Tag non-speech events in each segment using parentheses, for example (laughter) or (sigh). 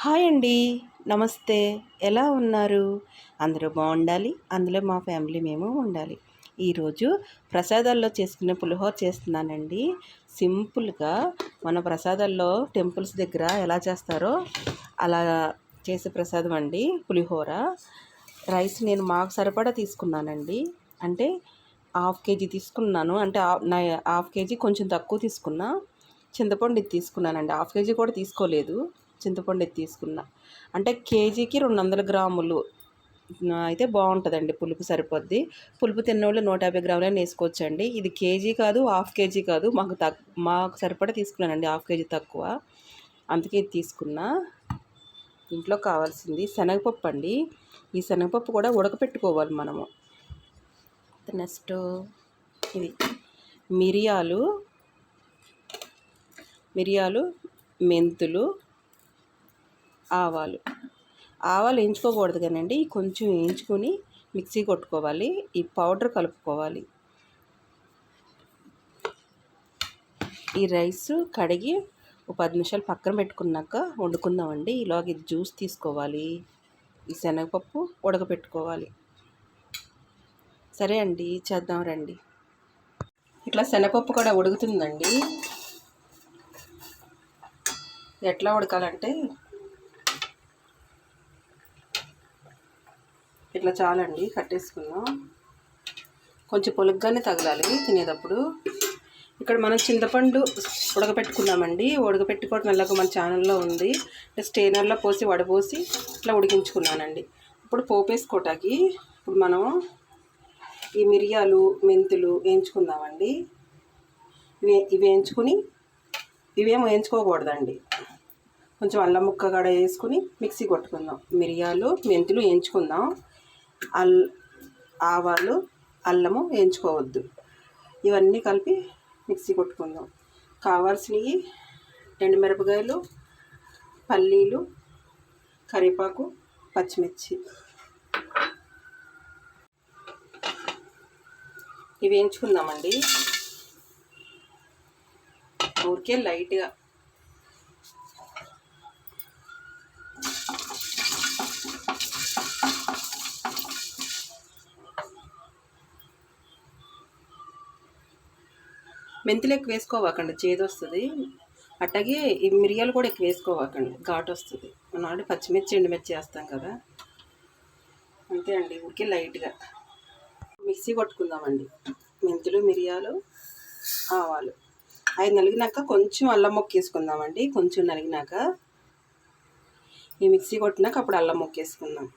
Hi అండి. నమస్తే. ఎలా ఉన్నారు? అందరూ బాగుండాలి. అందులో మా ఫ్యామిలీ మేము ఉండాలి. ఈరోజు ప్రసాదాల్లో చేసుకునే పులిహోర చేస్తున్నానండి. సింపుల్గా మన ప్రసాదాల్లో టెంపుల్స్ దగ్గర ఎలా చేస్తారో అలా చేసే ప్రసాదం అండి పులిహోర. రైస్ నేను మాకు సరిపడా తీసుకున్నానండి. అంటే హాఫ్ కేజీ తీసుకున్నాను. అంటే నా హాఫ్ కేజీ కొంచెం తక్కువ తీసుకున్నా. చింతపండు ఇది తీసుకున్నానండి. హాఫ్ కేజీ కూడా తీసుకోలేదు. చింతపండు తీసుకున్న తీసుకున్నా. అంటే కేజీకి రెండు వందల గ్రాములు అయితే బాగుంటుందండి పులుపు సరిపోద్ది. పులుపు తిన్నోళ్ళు నూట యాభై గ్రాములైనా వేసుకోవచ్చండి. ఇది కేజీ కాదు హాఫ్ కేజీ కాదు. మాకు తక్ మాకు సరిపడా తీసుకున్నానండి హాఫ్ కేజీ తక్కువ. అందుకే ఇది తీసుకున్నా. ఇంట్లో కావాల్సింది శనగపప్పు అండి. ఈ శనగపప్పు కూడా ఉడకపెట్టుకోవాలి మనము. నెక్స్ట్ ఇది మిరియాలు. మిరియాలు మెంతులు ఆవాలు. ఆవాలు వేయించుకోకూడదు కానండి. కొంచెం వేయించుకొని మిక్సీ కొట్టుకోవాలి. ఈ పౌడర్ కలుపుకోవాలి. ఈ రైస్ కడిగి ఒక పది నిమిషాలు పక్కన పెట్టుకున్నాక వండుకుందామండి. ఇలాగ ఇది జ్యూస్ తీసుకోవాలి. ఈ శనగపప్పు ఉడకపెట్టుకోవాలి. సరే అండి చేద్దాం రండి. ఇట్లా శనగపప్పు కూడా ఉడుకుతుందండి. ఎట్లా ఉడకాలంటే ఇట్లా చాలండి కట్టేసుకుందాం. కొంచెం పొలుగ్గానే తగలాలి తినేటప్పుడు. ఇక్కడ మనం చింతపండు ఉడకపెట్టుకున్నామండి. ఉడకపెట్టుకోవడం వల్ల మన ఛానల్లో ఉంది. స్టేనర్లో పోసి వడపోసి ఇట్లా ఉడికించుకున్నానండి. ఇప్పుడు పోపేసుకోటాకి ఇప్పుడు మనం ఈ మిరియాలు మెంతులు వేయించుకుందామండి. ఇవి ఇవి వేయించుకుని ఇవేం వేయించుకోకూడదండి. కొంచెం అల్లం ముక్క కూడా వేసుకుని మిక్సీ కొట్టుకుందాం. మిరియాలు మెంతులు వేయించుకుందాం. అల్ ఆవాలు అల్లము వేయించుకోవద్దు. ఇవన్నీ కలిపి మిక్సీ కొట్టుకుందాం. కావాల్సినవి ఎండుమిరపకాయలు పల్లీలు కరివేపాకు పచ్చిమిర్చి. ఇవి వేయించుకుందామండి. ఊరికే లైట్గా మెంతులు ఎక్కువ వేసుకోవాకండి చేదు వస్తుంది. అట్లాగే ఈ మిరియాలు కూడా ఎక్కువ వేసుకోవాకండి ఘాటు వస్తుంది. మనం ఆల్రెడీ పచ్చిమిర్చి ఎండుమిర్చి వేస్తాం కదా. అంతే అండి ఊరికే లైట్గా. మిక్సీ కొట్టుకుందామండి. మెంతులు మిరియాలు ఆవాలు. అవి నలిగినాక కొంచెం అల్లం మొక్క వేసుకుందామండి. కొంచెం నలిగినాక ఈ మిక్సీ కొట్టినాక అప్పుడు అల్లం మొక్క వేసుకుందాం.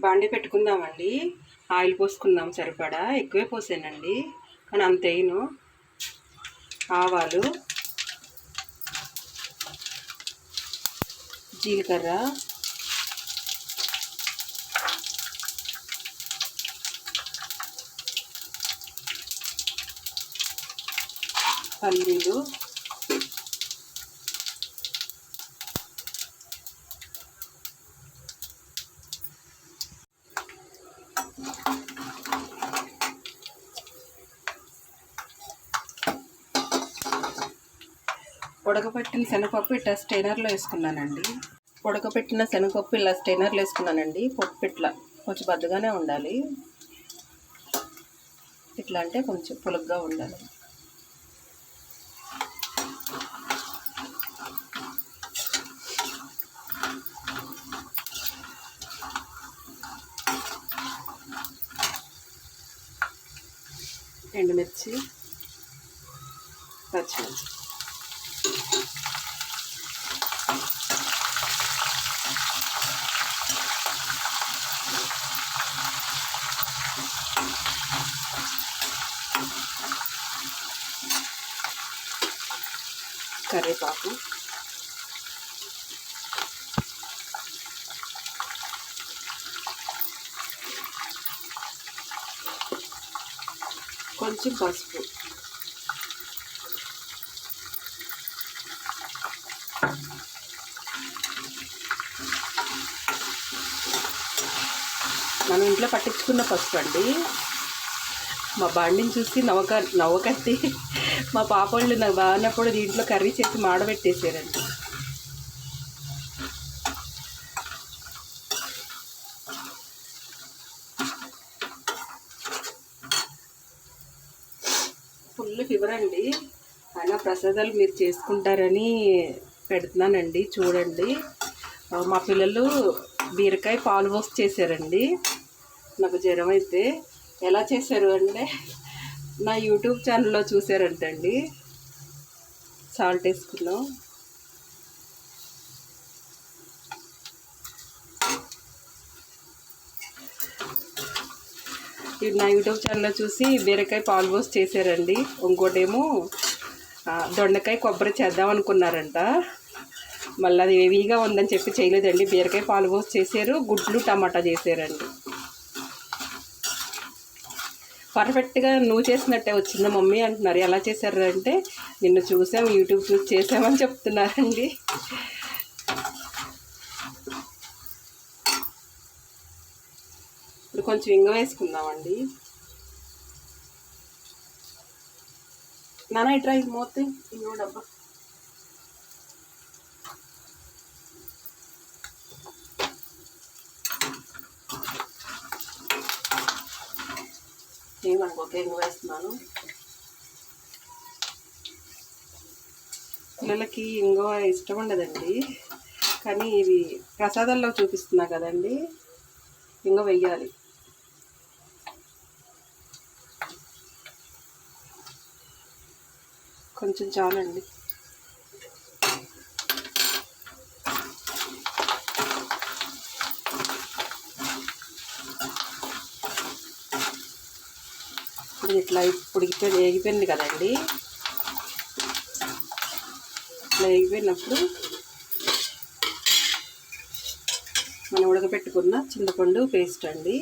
బాండి పెట్టుకుందామండి. ఆయిల్ పోసుకుందాం సరిపడా. ఎక్కువే పోసానండి. కానీ అంత ఆవాలు జీలకర్ర పల్లీలు ఉడకపెట్టిన శనగపప్పు ఇట్లా స్టైనర్లో వేసుకున్నానండి. ఉడకబెట్టిన శనగపప్పు ఇలా స్టైనర్లో వేసుకున్నానండి. పప్పు ఇట్లా కొంచెం బద్దగానే ఉండాలి. ఇట్లా అంటే కొంచెం పులుగ్గా ఉండాలి. ఎండుమిర్చి పచ్చిమిర్చి. కరివేపాకు. కొంచెం పసుపు. మనం ఇంట్లో పట్టించుకున్న పసుపు అండి. మా బండిని చూసి నవ్వక నవ్వకట్టి మా పాప వాళ్ళు నాకు బాగున్నప్పుడు దీంట్లో కర్రీ చేసి మాడబెట్టేసారండి ఫుల్ ఫీవర్ అండి. అయినా ప్రసాదాలు మీరు చేసుకుంటారని పెడుతున్నానండి. చూడండి. మా పిల్లలు బీరకాయ పాలు పోసి చేశారండి. నాకు జ్వరం అయితే ఎలా చేశారు అంటే నా యూట్యూబ్ ఛానల్లో చూసారంటండి సాల్ట్ వేసుకున్నాం. ఇది నా యూట్యూబ్ ఛానల్లో చూసి బీరకాయ పాలు పోసి చేశారండి. ఇంకోటేమో దొండకాయ కొబ్బరి చేద్దాం అనుకున్నారంట. మళ్ళీ అది హెవీగా ఉందని చెప్పి చేయలేదండి. బీరకాయ పాలు పోసి చేశారు. గుడ్లు టమాటా చేశారండి. పర్ఫెక్ట్గా నువ్వు చేసినట్టే వచ్చింది. మమ్మీ అంటున్నారు ఎలా చేశారు? అంటే నిన్ను చూసాం యూట్యూబ్ చూసి చేసామని చెప్తున్నారండి. ఇప్పుడు కొంచెం ఇంగ వేసుకుందామండి. నాన్న ఇట్రా ఇది మోతే ఇంకో డబ్బా. ఏమనుకోక ఇంగ వేస్తున్నాను. పిల్లలకి ఇంగో ఇష్టం ఉండదండి. కానీ ఇవి ప్రసాదాల్లో చూపిస్తున్నా కదండి. ఇంగో వెయ్యాలి. కొంచెం చాలండి. ఇప్పుడు ఇట్లా ఇప్పుడు వేగిపోయింది కదండి. ఇట్లా వేగిపోయినప్పుడు మనం ఉడకబెట్టుకున్న చింతపండు పేస్ట్ అండి.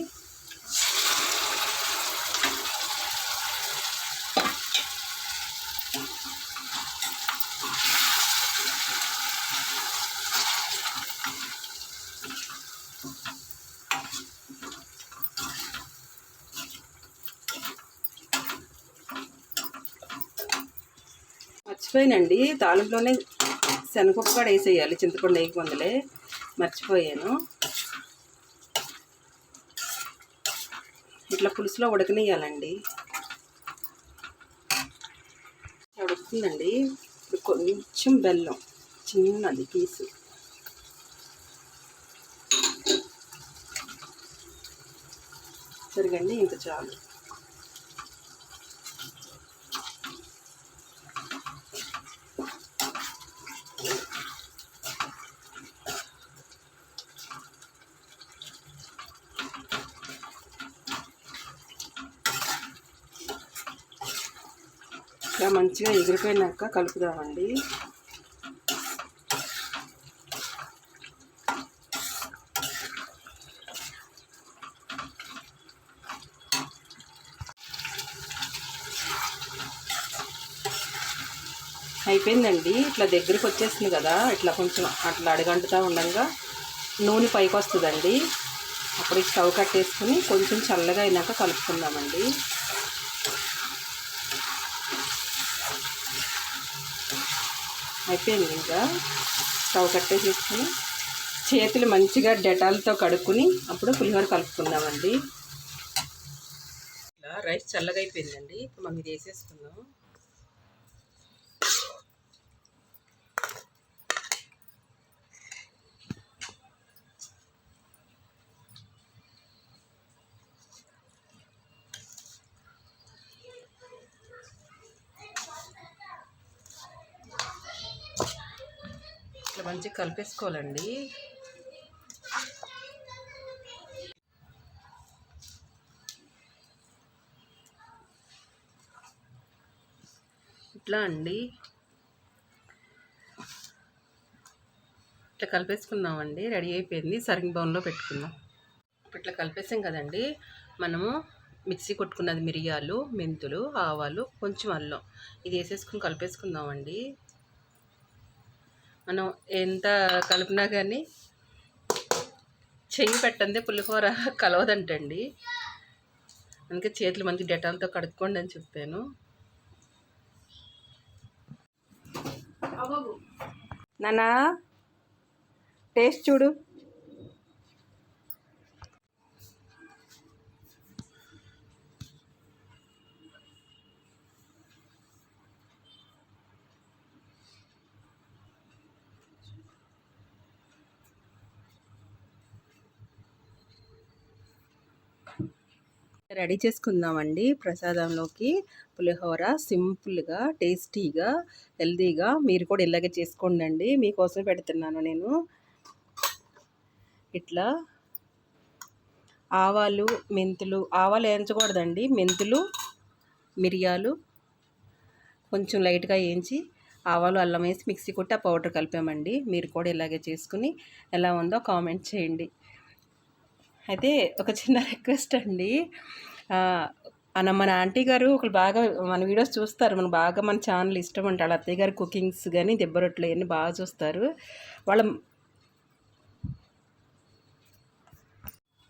మర్చిపోయానండి తాలింపులోనే శనగపప్పు కూడా వేసేయాలి. చింతపండు వేయకముందులే మర్చిపోయాను. ఇట్లా పులుసులో ఉడకనియాలండి ఉడుకుతుందండి. ఇప్పుడు కొంచెం బెల్లం చిన్నది పీసు. సరిగండి ఇంత చాలు. ఇలా మంచిగా ఎగిరిపోయినాక కలుపుదామండి. అయిపోయిందండి. ఇట్లా దగ్గరికి వచ్చేస్తుంది కదా ఇట్లా కొంచెం అట్లా అడగంటుతా ఉండగా నూనె పైకి వస్తుందండి అప్పుడు స్టవ్ కట్టేసుకుని కొంచెం చల్లగా అయినాక కలుపుకుందామండి. అయిపోయింది ఇంకా. స్టవ్ కట్టేసేసుకుని చేతులు మంచిగా డెటాల్తో కడుక్కుని అప్పుడు పులిహోర కలుపుకుందామండి. ఇలా రైస్ చల్లగా అయిపోయిందండి. ఇప్పుడు మనం ఇది వేసేసుకుందాం. మంచిగా కలిపేసుకోవాలండి. ఇట్లా అండి. ఇట్లా కలిపేసుకున్నామండి. రెడీ అయిపోయింది. సరింగ్ బౌన్లో పెట్టుకుందాం. ఇట్లా కలిపేసాం కదండి. మనము మిక్సీ కొట్టుకున్నది మిరియాలు మెంతులు ఆవాలు కొంచెం అల్లం. ఇది వేసేసుకుని కలిపేసుకుందామండి. మనం ఎంత కలిపినా కానీ చెయ్యి పెట్టందే పులిహోర కలవదంటండి. అందుకే చేతులు మంచి డెటాల్తో కడుక్కోండి అని చెప్పాను. నానా టేస్ట్ చూడు. రెడీ చేసుకుందామండి. ప్రసాదంలోకి పులిహోర సింపుల్గా టేస్టీగా హెల్తీగా మీరు కూడా ఇలాగే చేసుకోండి మీకోసం పెడుతున్నాను నేను. ఇట్లా ఆవాలు మెంతులు ఆవాలు వేయించకూడదండి. మెంతులు మిరియాలు కొంచెం లైట్గా వేయించి ఆవాలు అల్లం వేసి మిక్సీ కొట్టి ఆ పౌడర్ కలిపామండి. మీరు కూడా ఇలాగే చేసుకుని ఎలా ఉందో కామెంట్ చేయండి. అయితే ఒక చిన్న (laughs) రిక్వెస్ట్ అండి. అన్న మన ఆంటీ గారు ఒకరు బాగా మన వీడియోస్ చూస్తారు. మన బాగా మన ఛానల్ ఇష్టం అంటారు అత్తయ్య గారు కుకింగ్స్ కానీ దెబ్బ రొట్టెలు అవన్నీ బాగా చూస్తారు. వాళ్ళ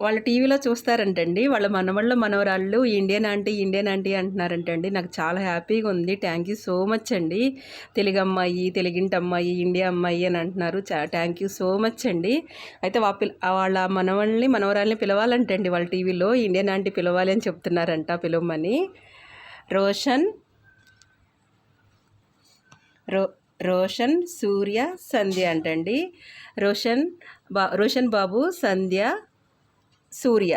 వాళ్ళు టీవీలో చూస్తారంటండి. వాళ్ళ మనవళ్ళ మనవరాళ్ళు ఇండియన్ ఆంటీ ఇండియన్ ఆంటీ అంటున్నారంటండి. నాకు చాలా హ్యాపీగా ఉంది. థ్యాంక్ యూ సో మచ్ అండి. తెలుగు అమ్మాయి తెలుగింటి అమ్మాయి ఇండియా అమ్మాయి అని అంటున్నారు. థ్యాంక్ యూ సో మచ్ అండి. అయితే వాళ్ళ మనవల్ని మనవరాల్ని పిలవాలంటండి వాళ్ళ టీవీలో. ఇండియన్ ఆంటీ పిలవాలి అని చెప్తున్నారంట పిలవమని. రోషన్ రో రోషన్ సూర్య సంధ్య అంటండి. రోషన్ బా రోషన్ బాబు సంధ్య సూర్య.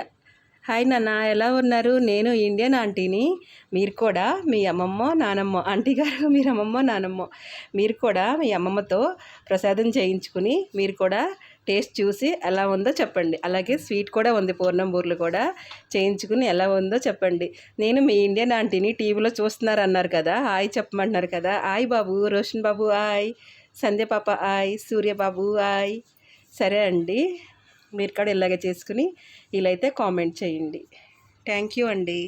హాయ్ నాన్న ఎలా ఉన్నారు? నేను ఇండియన్ ఆంటీని. మీరు కూడా మీ అమ్మమ్మ నానమ్మ ఆంటీ గారు మీరు అమ్మమ్మ నానమ్మ మీరు కూడా మీ అమ్మమ్మతో ప్రసాదం చేయించుకుని మీరు కూడా టేస్ట్ చూసి ఎలా ఉందో చెప్పండి. అలాగే స్వీట్ కూడా ఉంది పూర్ణంబూర్లు కూడా చేయించుకుని ఎలా ఉందో చెప్పండి. నేను మీ ఇండియన్ ఆంటీని టీవీలో చూస్తున్నారు అన్నారు కదా హాయ్ చెప్పమంటున్నారు కదా. హాయ్ బాబు రోషన్ బాబు హాయ్. సంధ్య పాప హాయ్. సూర్యబాబు హాయ్. సరే అండి. మీరు కూడా ఇలాగే చేసుకుని ఇలా అయితే కామెంట్ చేయండి. థ్యాంక్ యూ అండి.